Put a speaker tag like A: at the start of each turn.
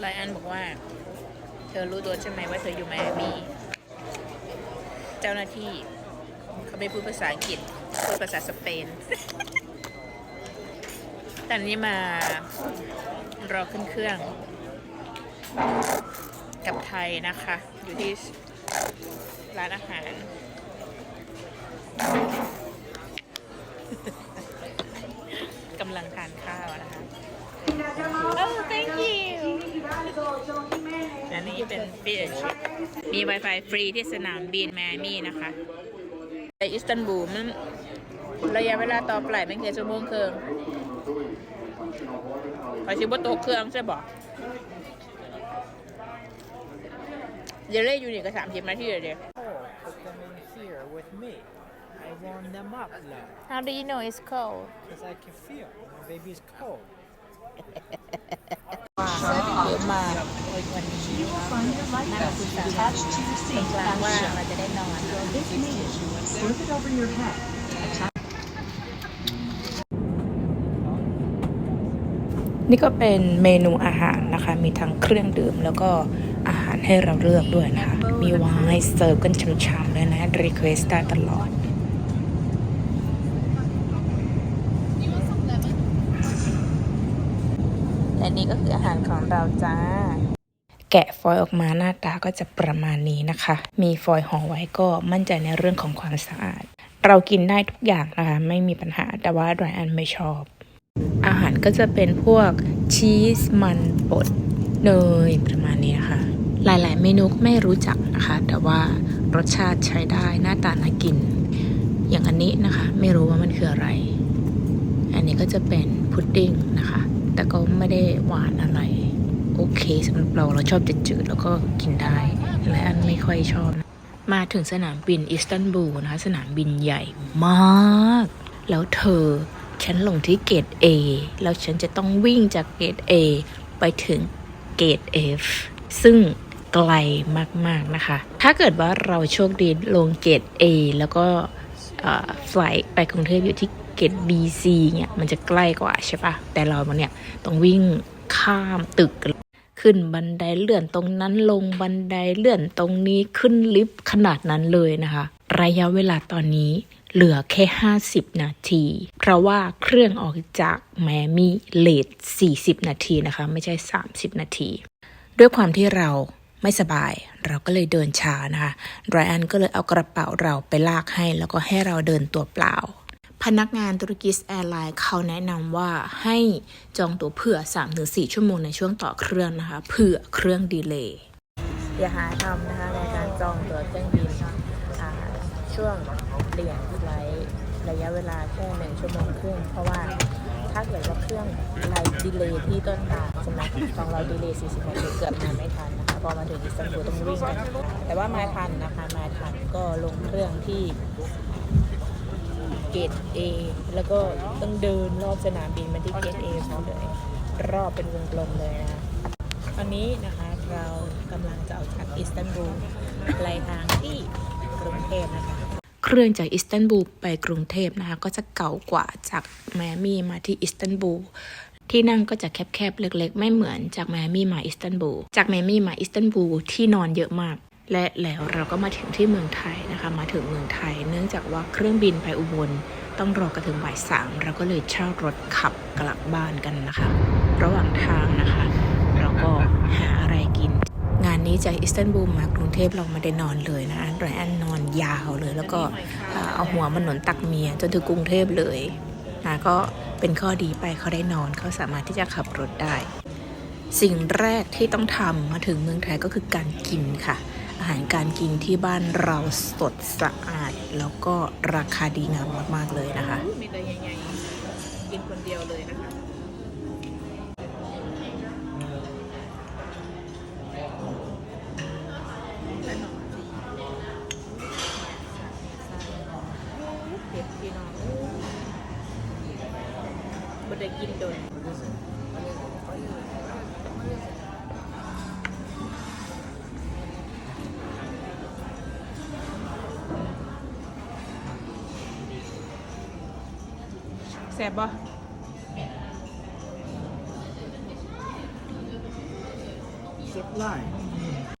A: ไลอันบอกว่า เธอรู้ตัวใช่ไหมว่าเธออยู่ไมอามี เจ้าหน้าที่ เขาไม่พูดภาษาอังกฤษ พูดภาษาสเปน ตอนนี้มารอขึ้นเครื่อง กับไทยนะคะ อยู่ที่ร้านอาหาร กำลังทานข้าวนะคะ อันนี้เป็น fish and chip มี Wi-Fi ฟรีที่สนามบินแมอามี่นะคะในอิสตันบูลมันระยะเวลาต่อปลายไม่เกินชั่วโมงครึ่งขอชิบโตะเครื่องใช่บ่เดี๋ยวเล่อยู่นี่ก็สามสิบนาทีเลยเดียว
B: Oh, put them in here with me. I warm them up, love,
A: How do you know it's cold
B: because I can feel my baby's cold.
A: อะมากวันนี้นั่งคุยกันตรงกลางว่าเราจะได้นอน
C: This means slip it over your head. Attach
A: นี่ก็เป็นเมนูอาหารนะคะ มีทั้งเครื่องดื่มแล้วก็อาหารให้เราเลือกด้วยนะคะ มีไวน์เสิร์ฟกันช่ำๆเลยนะรีเควสต์ได้ตลอด และนี่ก็คืออาหารของเราจ้า แกะฟอยล์ออกมาหน้าตาก็จะประมาณนี้นะคะ มีฟอยล์ห่อไว้ก็มั่นใจในเรื่องของความสะอาด เรากินได้ทุกอย่างนะคะ ไม่มีปัญหาแต่ว่าดรายอันไม่ชอบ อาหารก็จะเป็นพวกชีสมันบดเนยประมาณนี้นะคะ หลายๆ เมนูไม่รู้จักนะคะ แต่ว่ารสชาติใช้ได้หน้าตาน่ากิน อย่างอันนี้นะคะ ไม่รู้ว่ามันคืออะไร อันนี้ก็จะเป็นพุดดิ้งนะคะ แต่ก็ไม่ได้หวานอะไร โอเคสำหรับเราเราชอบจืดๆแล้วก็กินได้ และอันไม่ค่อยชอบ มาถึงสนามบินอิสตันบูลนะคะสนามบินใหญ่มาก แล้วเธอฉันลงที่เกต A แล้วฉันจะต้องวิ่งจากเกต A ไปถึงเกต F ซึ่งไกลมาก ๆ นะคะ ถ้าเกิดว่าเราโชคดีลงเกต A แล้วก็ไฟล์ไปกรุงเทพอยู่ที่ เกต BC เนี่ยมันจะใกล้กว่าใช่ปะแต่เราเนี่ยต้องวิ่งข้ามตึกขึ้นบันไดเลื่อนตรงนั้นลงบันไดเลื่อนตรงนี้ขึ้นลิฟต์ขนาดนั้นเลยนะคะ ระยะเวลาตอนนี้เหลือแค่ 50 นาที เพราะว่าเครื่องออกจากแมมี่เลท40 นาทีนะคะ ไม่ใช่ 30 นาที ด้วยความที่เราไม่สบาย เราก็เลยเดินช้านะคะไรอันก็เลยเอากระเป๋าเราไปลากให้ แล้วก็ให้เราเดินตัวเปล่า พนักงานตุรกิสแอร์ไลน์เขาแนะนำว่าให้จองตั๋วเผื่อ 3-4 ชั่วโมงในช่วงต่อเครื่องนะคะ เผื่อเครื่องดีเลย์อย่าหาทำนะคะในการจองตั๋วเครื่องบินช่วงเปลี่ยนไฟล์ระยะเวลาแค่หนึ่งชั่วโมงครึ่งเพราะว่าถ้าเกิดว่าเครื่องไลท์ดีเลย์ที่ต้นทางใช่ไหมของเราดีเลย์ 40 นาทีเกือบมาไม่ทันนะคะพอมาถึงอิสตันบูลต้องวิ่งกันแต่ว่ามาทันนะคะมาทันก็ลงเครื่องที่ เกต A แล้วก็ต้องเดินรอบสนามบินมาที่เกต A พร้อเลยรอบเป็นวงกลมเลยนะตอนนี้นะคะเรากำลังจะออกจากอิสตันบูลปลายทางที่กรุงเทพนะคะเครื่องจากอิสตันบูลไปกรุงเทพนะคะก็จะเก่ากว่าจากแมอามี่มาที่อิสตันบูลที่นั่งก็จะแคบๆเล็กๆ ไม่เหมือนจากแมอามี่มาอิสตันบูลจากแมอามี่มาอิสตันบูลที่นอนเยอะมาก และแล้วเราก็มาถึงที่เมืองไทยนะคะ มาถึงเมืองไทย เนื่องจากว่าเครื่องบินไปอุบลต้องรอกันถึงบ่ายสามเราก็เลยเช่ารถขับกลับบ้านกันนะคะ ระหว่างทางนะคะ เราก็หาอะไรกิน งานนี้จากอิสตันบูลมากรุงเทพเราไม่ได้นอนเลยนะไรอันนอนยาวเลย แล้วก็เอาหัวมันหนุนตักเมียจนถึงกรุงเทพเลยนะก็เป็นข้อดีไปเขาได้นอนเขาสามารถที่จะขับรถได้ สิ่งแรกที่ต้องทำมาถึงเมืองไทยก็คือการกินค่ะ หารการกินที่บ้านเราสดสะอาด แล้วก็ราคาดีงามมากๆเลยนะคะ มีแต่ใหญ่ๆกินคนเดียวเลยนะคะเผ็ดพี่น้องบ่ได้กินโดน แซ่บบ่
C: zip line.